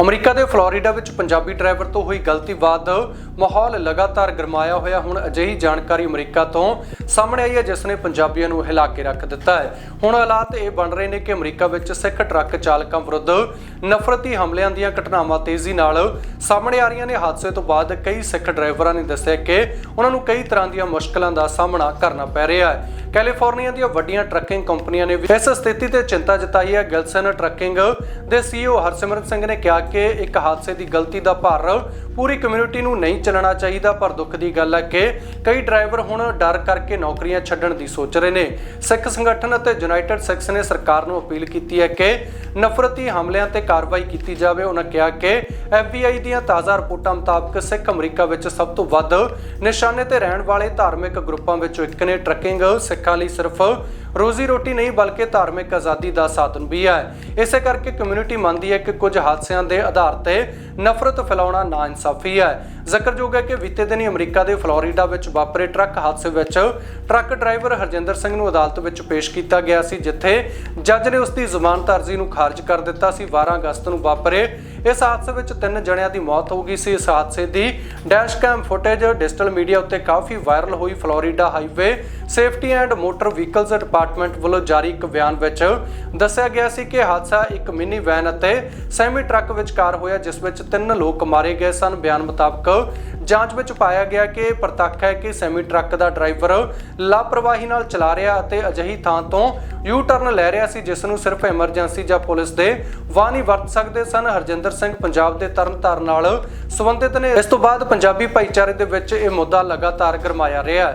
America ਦੇ Florida ਵਿੱਚ Punjabi driver ਤੋਂ ਹੋਈ ਗਲਤੀ ਬਾਅਦ ਮਾਹੌਲ ਲਗਾਤਾਰ ਗਰਮਾਇਆ ਹੋਇਆ। ਹੁਣ ਅਜਿਹੀ ਜਾਣਕਾਰੀ ਅਮਰੀਕਾ ਤੋਂ ਸਾਹਮਣੇ ਆਈ ਹੈ, ਜਿਸ ਨੇ ਪੰਜਾਬੀਆਂ ਨੂੰ ਹਿਲਾ ਕੇ ਰੱਖ ਦਿੱਤਾ ਹੈ। ਹੁਣ ਹਾਲਾਤ ਇਹ ਬਣ ਰਹੇ ਨੇ ਕਿ ਅਮਰੀਕਾ ਵਿੱਚ ਸਿੱਖ ਟਰੱਕ ਚਾਲਕਾਂ ਵਿਰੁੱਧ ਨਫ਼ਰਤੀ ਹਮਲਿਆਂ ਦੀਆਂ ਘਟਨਾਵਾਂ ਤੇਜ਼ੀ ਨਾਲ ਸਾਹਮਣੇ ਆ ਰਹੀਆਂ ਨੇ। ਹਾਦਸੇ ਤੋਂ ਬਾਅਦ ਕਈ ਸਿੱਖ ਡਰਾਈਵਰਾਂ ਨੇ ਦੱਸਿਆ ਕਿ ਉਹਨਾਂ ਨੂੰ ਕਈ ਤਰ੍ਹਾਂ ਦੀਆਂ ਮੁਸ਼ਕਲਾਂ ਦਾ ਸਾਹਮਣਾ ਕਰਨਾ ਪੈ ਰਿਹਾ ਹੈ। ਕੈਲੀਫੋਰਨੀਆ ਦੀਆਂ ਵੱਡੀਆਂ ਟਰੱਕਿੰਗ ਕੰਪਨੀਆਂ ਨੇ ਵੀ ਇਸ ਸਥਿਤੀ ਤੇ ਚਿੰਤਾ ਜਤਾਈ ਹੈ। ਗਿਲਸਨ ਟਰੱਕਿੰਗ ਦੇ ਸੀਈਓ ਹਰਸਿਮਰਤ ਸਿੰਘ ਨੇ ਕਿਹਾ ਕਿ ਇੱਕ ਹਾਦਸੇ ਦੀ ਗਲਤੀ ਦਾ ਭਾਰ ਪੂਰੀ ਕਮਿਊਨਿਟੀ ਨੂੰ ਨਹੀਂ ਚੱਲਣਾ ਚਾਹੀਦਾ, ਪਰ ਦੁੱਖ ਦੀ ਗੱਲ ਹੈ ਕਿ ਕਈ ਡਰਾਈਵਰ ਹੁਣ ਡਰ ਕਰਕੇ ਨੌਕਰੀਆਂ ਛੱਡਣ ਦੀ ਸੋਚ ਰਹੇ ਨੇ। ਸਿੱਖ ਸੰਗਠਨ ਅਤੇ ਯੂਨਾਈਟਿਡ ਸਿੱਖਸ ਨੇ ਸਰਕਾਰ ਨੂੰ ਅਪੀਲ ਕੀਤੀ ਹੈ ਕਿ ਨਫ਼ਰਤੀ ਹਮਲਿਆਂ ਤੇ ਕਾਰਵਾਈ ਕੀਤੀ ਜਾਵੇ ਉਹਨਾਂ ਕਿਹਾ ਕਿ FBI ਦੀਆਂ ਤਾਜ਼ਾ ਰਿਪੋਰਟਾਂ ਮੁਤਾਬਕ ਸਿੱਖ ਅਮਰੀਕਾ ਵਿੱਚ ਸਭ ਤੋਂ ਵੱਧ ਨਿਸ਼ਾਨੇ ਤੇ ਰਹਿਣ ਵਾਲੇ ਧਾਰਮਿਕ ਗਰੁੱਪਾਂ ਵਿੱਚੋਂ ਇੱਕ ਨੇ ਟਰੱਕਿੰਗ ਸਿੱਖਾਂ ਲਈ ਸਿਰਫ ਰੋਜ਼ੀ ਰੋਟੀ ਨਹੀਂ, ਬਲਕਿ ਧਾਰਮਿਕ ਆਜ਼ਾਦੀ ਦਾ ਸਾਧਨ ਵੀ ਹੈ। ਇਸੇ ਕਰਕੇ ਕਮਿਊਨਿਟੀ ਮੰਨਦੀ ਹੈ ਕਿ ਕੁਝ ਹਾਦਸਿਆਂ ਦੇ ਆਧਾਰ ਤੇ ਨਫ਼ਰਤ ਫੈਲਾਉਣਾ ਨਾਇਨਸਾਫੀ ਹੈ। ਜ਼ਿਕਰਯੋਗ ਹੈ ਕਿ ਬੀਤੇ ਦਿਨੀ ਅਮਰੀਕਾ ਦੇ ਫਲੋਰੀਡਾ ਵਿੱਚ ਵਾਪਰੇ ਟਰੱਕ ਹਾਦਸੇ ਵਿੱਚ ਟਰੱਕ ਡਰਾਈਵਰ ਹਰਜਿੰਦਰ ਸਿੰਘ ਨੂੰ ਅਦਾਲਤ ਵਿੱਚ ਪੇਸ਼ ਕੀਤਾ ਗਿਆ ਸੀ, ਜਿੱਥੇ ਜੱਜ ਨੇ ਉਸ ਦੀ ਜ਼ਮਾਨਤ ਅਰਜ਼ੀ ਨੂੰ ਖਾਰਜ ਕਰ ਦਿੱਤਾ ਸੀ। 12 ਅਗਸਤ ਨੂੰ ਵਾਪਰੇ। ਇਸ ਹਾਦਸੇ ਵਿੱਚ ਤਿੰਨ ਜਣਿਆਂ ਦੀ ਮੌਤ ਹੋ ਗਈ ਸੀ। ਇਸ ਹਾਦਸੇ ਦੀ dash cam footage digital media ਉੱਤੇ ਕਾਫੀ ਵਾਇਰਲ ਹੋਈ। Florida highway safety and motor vehicles department ਵੱਲੋਂ ਜਾਰੀ ਇੱਕ ਬਿਆਨ ਵਿੱਚ ਦੱਸਿਆ ਗਿਆ ਸੀ ਕਿ ਹਾਦਸਾ ਇੱਕ ਮਿੰਨੀ ਵੈਨ ਅਤੇ ਸੈਮੀ ਟਰੱਕ ਵਿਚਕਾਰ ਹੋਇਆ, ਜਿਸ ਵਿੱਚ ਤਿੰਨ ਲੋਕ ਮਾਰੇ ਗਏ ਸਨ। ਬਿਆਨ ਮੁਤਾਬਕ ਜਾਂਚ ਵਿੱਚ ਪਾਇਆ ਗਿਆ ਕਿ ਪ੍ਰਤੱਖ ਹੈ ਕਿ ਸੈਮੀ ਟਰੱਕ ਦਾ ਡਰਾਈਵਰ ਲਾਪਰਵਾਹੀ ਨਾਲ ਚਲਾ ਰਿਹਾ ਅਤੇ ਅਜਿਹੀ ਥਾਂ ਤੋਂ ਯੂ ਟਰਨ ਲੈ ਰਿਹਾ ਸੀ, ਜਿਸ ਨੂੰ ਸਿਰਫ ਐਮਰਜੈਂਸੀ ਜਾਂ ਪੁਲਿਸ ਦੇ ਵਾਹਨ ਹੀ ਵਰਤ ਸਕਦੇ ਸਨ। ਹਰਜਿੰਦਰ ਸਿੰਘ ਪੰਜਾਬ ਦੇ ਤਰਨਤਾਰਨ ਨਾਲ ਸੰਬੰਧਿਤ ਨੇ। ਇਸ ਤੋਂ ਬਾਅਦ ਪੰਜਾਬੀ ਭਾਈਚਾਰੇ ਦੇ ਵਿੱਚ ਇਹ ਮੁੱਦਾ ਲਗਾਤਾਰ ਗਰਮਾਇਆ ਰਿਹਾ